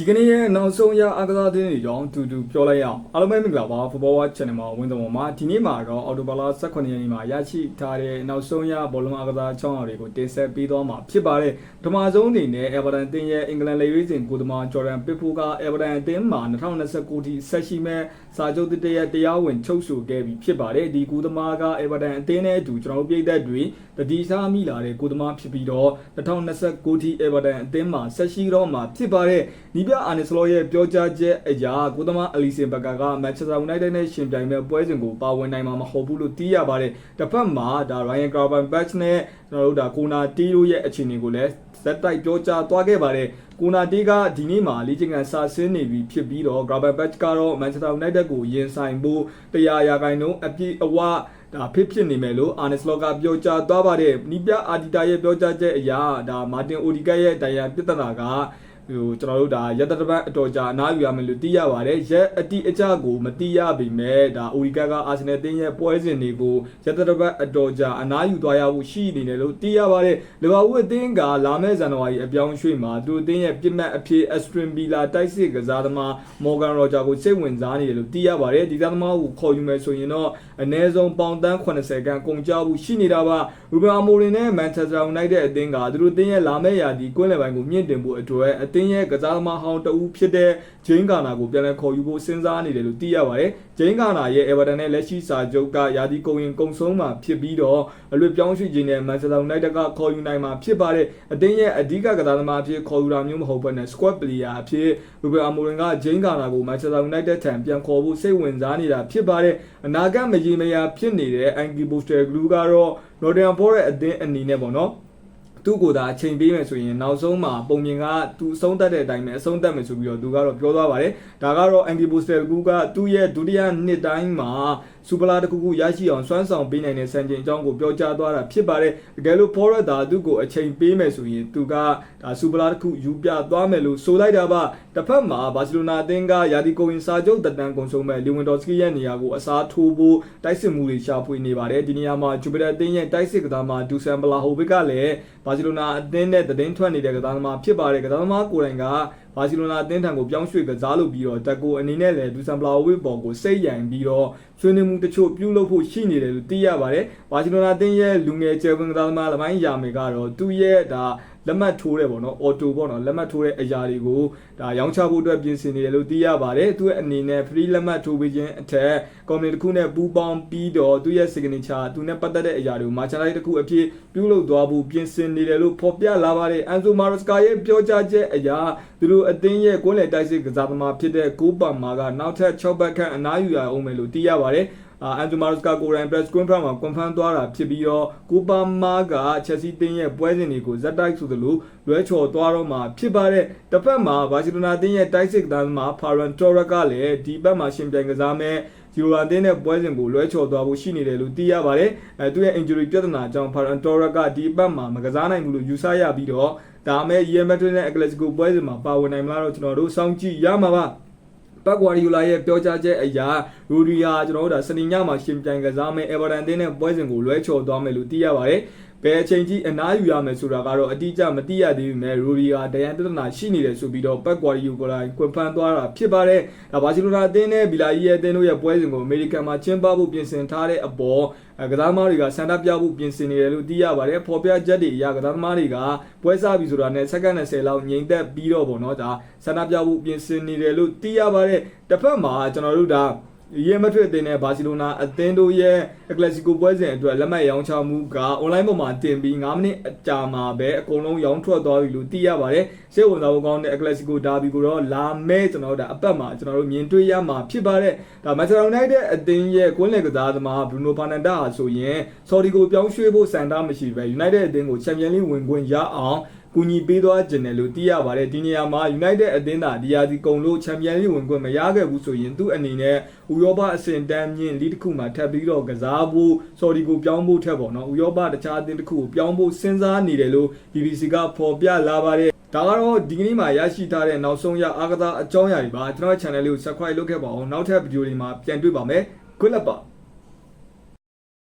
ဒီကနေ့ရဲ့နောက်ဆုံးရအားကစားသတင်းတွေကြောင့်တူတူပြောလိုက်ရအောင်အားလုံးပဲမင်္ဂလာပါ Football Watch Channel မှာဝင်တော်မှာဒီနေ့မှာတော့အော်တိုဘာလ18ရက်နေ့မှာရရှိထားတဲ့နောက်ဆုံးရဘောလုံးအားကစားချောင်းအောင်တွေကိုတင်ဆက်ပေးသွားမှာဖြစ်ပါတယ်ပထမဆုံးအနေနဲ့ Everton အသင်းရဲ့အင်္ဂလန်လေရေးစဉ်ကိုသမား Jordan Pickford က Everton အသင်းမှာ2029ထိဆက်ရှိမဲ့စာချုပ်တစ်တရတရားဝင်ချုပ်ဆိုခဲ့ပြီးဖြစ်ပါတယ်ဒီကိုသမားက Everton အသင်းနဲ့အတူကျွန်တော်တို့ပြည်သက်တွေတတိစားမိလာတဲ့ကိုသမားဖြစ်ပြီးတော့2029ထိ Everton အသင်းမှာဆက်ရှိတော့မှာဖြစ်ပါတယ်ဒီပြအာနီစလောရဲ့ပြောကြားချက်အရာကိုသမားအလီဆင်ဘကာကမန်ချက်စတာယူနိုက်တက်နဲ့ရှင်ပြိုင်မဲ့ပွဲစဉ်ကိုပါဝင်နိုင်မှာမဟုတ်ဘူးလို့သိရပါတယ်တစ်ဖက်မှာဒါ Ryan Gravenberch နဲ့ကျွန်တော်တို့ဒါကိုနာတီတို့ရဲ့အခြေအနေကိုလည်းဇက်တိုက်ပြောကြားသွားခဲ့ပါတယ်ကိုနာတီကဒီနေ့မှာလေ့ကျင့်ခန်းစာဆင်းနေပြီဖြစ်ပြီးတော့ Gravenberch ကတော့ Manchester United ကိုရင်ဆိုင်ဖို့တရားရာခိုင်နှုန်းအပြည့်အဝဒါဖြစ်ဖြစ်နေမယ်လို့အာနစ်လော့ကပြောကြားသွားပါတယ်။နီးပြအာဒီတာရဲ့ပြောကြားချက်အရဒါမာတင်အိုဒီကတ်ရဲ့တိုင်ရန်ပြဿနာက ဟိုကျွန်တော်တို့ဒါရက်တပတ်အတော်ကြာအနားယူရမယ်လို့သိရပါတယ်ရက်အတိအကျကိုမသိရပေမဲ့ဒါအိုရီကကအာဆင်နယ်တင်းရဲ့ပွဲစဉ်တွေကိုရက်တပတ်အတော်ကြာအနားယူသွားရဖို့ရှိနေတယ်လို့သိရပါတယ်လီဗာပူးအသင်းကလာမယ့်ဇန်နဝါရီအပြောင်းရွှေ့မှာသူအသင်းရဲ့ပြစ်မှတ်အဖြစ်အက်စထရင်ဘီလာတိုက်စစ်ကစားသမားမော်ဂန်ရော်ဂျာကိုစိတ်ဝင်စားနေတယ်လို့သိရပါတယ်ဒီကစားသမားကိုခေါ်ယူမယ်ဆိုရင်တော့အနည်းဆုံးပေါင်တန်း80ခန်းကုန်ကျဖို့ရှိနေတာပါရူဘန်အမိုရင်နဲ့မန်ချက်စတာယူနိုက်တက်အသင်းကသူတို့အသင်းရဲ့လာမယ့်ရာသီကွင်းလယ်ပိုင်းကိုမြင့်တင်ဖို့အတွက်အသင်းရဲ့ကစားသမားဟောင်းတဦးဖြစ်တဲ့ဂျိန်းကာနာကိုပြန်လည်ခေါ်ယူဖို့စဉ်းစားနေတယ်လို့သိရပါတယ်ဂျိန်းကာနာရဲ့အေဗာတန်နဲ့လက်ရှိစာချုပ်ကရာသီကုန်ရင်ကုန်ဆုံးမှာဖြစ်ပြီးတော့အလွတ်ပြောင်းရွှေ့ခြင်းနဲ့မန်ချက်စတာယူနိုက်တက်ကခေါ်ယူနိုင်မှာဖြစ်ပါတယ်အသင်းရဲ့အဓိကကစားသမားအဖြစ်ခေါ်ယူတာမျိုးမဟုတ်ဘဲနဲ့ squad player အဖြစ်ရူဘန်အမိုရင်ကဂျိန်းကာနာကိုမန်ချက်စတာယူနိုက်တက်ထံပြန်ခေါ်ဖို့စိတ်ဝင်စားနေတာဖြစ်ပါတယ်အနာဂတ်မရေမရာဖြစ်နေတဲ့ Anki Poster Glue ကတော့ Northern Forest အသင်းအနေနဲ့ပေါ့နော် သူ့ကိုယ်သာအချိန်ပေးမယ်ဆိုရင်နောက်ဆုံးမှာပုံမြင်ကသူအဆုံးသတ်တဲ့အတိုင်းပဲအဆုံးသတ်မယ်ဆိုပြီးတော့သူကတော့ပြောသွားပါတယ်ဒါကတော့ Andy Postel ကူကသူ့ရဲ့ဒုတိယနှစ်တိုင်းမှာ စူပလာတစ်ခုခုရရှိအောင်စွမ်းဆောင်ပေးနိုင်တဲ့စံချိန်အကြောင်းကိုပြောကြားသွားတာဖြစ်ပါတယ်တကယ်လို့ Forest သာသူ့ကိုအချိန်ပေးမယ်ဆိုရင်သူကဒါစူပလာတစ်ခုယူပြသွားမယ်လို့ဆိုလိုက်တာပါတစ်ဖက်မှာဘာစီလိုနာအသင်းကယာဒီကိုဝင်စာချုပ်တက်တန်ကုန်ဆုံးမဲ့လီဝင်ဒေါ်စကီရဲ့နေရာကိုအစားထိုးဖို့တိုက်စစ်မှုတွေရှာဖွေနေပါတယ်ဒီနေရာမှာဂျူပီတာအသင်းရဲ့တိုက်စစ်ကစားသမားဒူဆန်ဘလာဟိုဗစ်ကလည်းဘာစီလိုနာအသင်းနဲ့သတင်းထွက်နေတဲ့ကစားသမားဖြစ်ပါတယ်ကစားသမားကိုယ်တိုင်ကဘာစီလိုနာအသင်းထံကိုပြောင်းရွှေ့ကစားလုပ်ပြီးတော့တက်ကိုအနေနဲ့လည်းဒူဆန်ဘလာဟိုဗစ်ပေါ်ကိုစိတ်ယိုင်ပြီးတော့ဆွေးနွေးမှုတချို့ပြုလုပ်ဖို့ရှိနေတယ်လို့သိရပါတယ်ဘာစီလိုနာအသင်းရဲ့လူငယ်ကျယ်ဝင်ကစားသမားလမိုင်းယာမေကတော့သူ့ရဲ့ဒါ လက်မှတ်ထိုးတဲ့ပေါ့နော်အော်တိုပေါ့နော်လက်မှတ်ထိုးတဲ့အရာတွေကိုဒါရောင်းချဖို့အတွက်ပြင်ဆင်နေတယ်လို့သိရပါတယ်သူ့ရဲ့အနေနဲ့ free လက်မှတ်ထိုးပေးခြင်းအထက် company တစ်ခုနဲ့ပူးပေါင်းပြီးတော့သူ့ရဲ့ signature သူနဲ့ပတ်သက်တဲ့အရာတွေကို merchandise တစ်ခုအဖြစ်ပြုလုပ်သွားဖို့ပြင်ဆင်နေတယ်လို့ဖော်ပြလာပါတယ် Enzo Maresca ရဲ့ပြောကြားချက်အရာသူတို့အသင်းရဲ့ကွန်းလယ်တိုက်စစ်ကစားသမားဖြစ်တဲ့ကိုပါမာကနောက်ထပ်6ဘတ်ခန့်အနားယူရအောင်မယ်လို့သိရပါတယ် အာအန်တိုမာစကာကိုရိုင် press conference မှာ confirm သွားတာဖြစ်ပြီးတော့ကိုပါမာကချက်စီတင်းရဲ့ပွဲစဉ်တွေကိုဇက်တိုက်ဆိုသလိုလွဲချော်သွားတော့မှာဖြစ်ပါတယ်တစ်ဖက်မှာဘာစီလိုနာတင်းရဲ့တိုက်စစ်ကစားသမားဖာရန်တိုရကလည်းဒီဘက်မှာရှင်ပြိုင်ကစားမဲ့ဂျီရိုလာတင်းနဲ့ပွဲစဉ်ကိုလွဲချော်သွားဖို့ရှိနေတယ်လို့သိရပါတယ်အဲသူရဲ့ injury ပြဿနာကြောင့်ဖာရန်တိုရကဒီဘက်မှာမကစားနိုင်ဘူးလို့ယူဆရပြီးတော့ဒါမဲ့ Real Madrid နဲ့ Atletico ပွဲစဉ်မှာပါဝင်နိုင်မလားတော့ကျွန်တော်တို့စောင့်ကြည့်ရမှာပါ ပတ်ဂွာဒီယိုလာရဲ့ပြောကြားချက်အရာရူဒီယာကျွန်တော်တို့ဒါစနေညမှာရှင်ပြိုင်ကစားမယ်အေဗာတန်တင်းနဲ့ပွဲစဉ်ကိုလွဲချော်သွားမယ်လို့သိရပါတယ် ဘယ်အချိန်ကြီးအနားယူရမယ်ဆိုတာကတော့အတိအကျမသိရသေးပေမဲ့ရူဒီယာဒယန်ပြဿနာရှိနေတယ်ဆိုပြီးတော့ပတ်ဂွာဒီယိုကိုလာကွန်ဖန်သွားတာဖြစ်ပါတယ်ဒါဘာစီလိုနာအသင်းနဲ့ဘီလာကြီးရဲ့အသင်းတို့ရဲ့ပွဲစဉ်ကိုအမေရိကန်မှာကျင်းပဖို့ပြင်ဆင်ထားတဲ့အပေါ်ကစားသမားတွေကစံတပြဖို့ပြင်ဆင်နေတယ်လို့သိရပါတယ်ဖော်ပြချက်တွေအရကစားသမားတွေကပွဲစားပြီဆိုတာနဲ့စက္ကန့်20လောက်ငြိမ်သက်ပြီးတော့ပေါ့နော်ဒါစံတပြဖို့ပြင်ဆင်နေတယ်လို့သိရပါတယ်တစ်ဖက်မှာကျွန်တော်တို့ဒါ ရီမက်ဒရစ်အသင်းနဲ့ဘာစီလိုနာအသင်းတို့ရဲ့အကလစီကိုပွဲစဉ်အတွက်လက်မှတ်ရောင်းချမှုကအွန်လိုင်းပေါ်မှာတင်ပြီး9မိနစ်အကြာမှာပဲအကုန်လုံးရောင်းထွက်သွားပြီလို့သိရပါတယ်။စိတ်ဝင်စားဖို့ကောင်းတဲ့အကလစီကိုဒါဘီကိုတော့လာမဲကျွန်တော်တို့ဒါအပတ်မှာကျွန်တော်တို့မြင်တွေ့ရမှာဖြစ်ပါတယ်။ဒါမန်ချက်စတာယူနိုက်တက်အသင်းရဲ့ကွင်းလယ်ကစားသမားဘရူနိုဖာနန်ဒါဟာဆိုရင်ဆော်ဒီကိုပြောင်းရွှေ့ဖို့စံတားမရှိပဲယူနိုက်တက်အသင်းကိုချန်ပီယံလိဝင်ခွင့်ရအောင်ကူညီပေးသွားခြင်းတယ်လို့သိရပါတယ်ဒီနေရာမှာ United အသင်းသာဒီယာဒီကုံလို့ချန်ပီယံလိဝင်ခွင့်မရခဲ့ဘူးဆိုရင်သူ့အနေနဲ့ဥရောပအဆင့်တန်းမြင့်လီတစ်ခုမှာထပ်ပြီးတော့ကစားဖို့ဆော်ဒီကိုပြောင်းဖို့ထက်ပေါ့နော်ဥရောပတခြားအသင်းတစ်ခုကိုပြောင်းဖို့စဉ်းစားနေတယ်လို့ BBC ကဖော်ပြလာပါတယ်ဒါကတော့ဒီကနေ့မှာရရှိထားတဲ့နောက်ဆုံးရအားကစားအကြောင်းအရာတွေပါကျွန်တော် channel လေးကို subscribe လုပ်ခဲ့ပါအောင်နောက်ထပ်ဗီဒီယိုတွေမှာပြန်တွေ့ပါမယ် good luck ပါ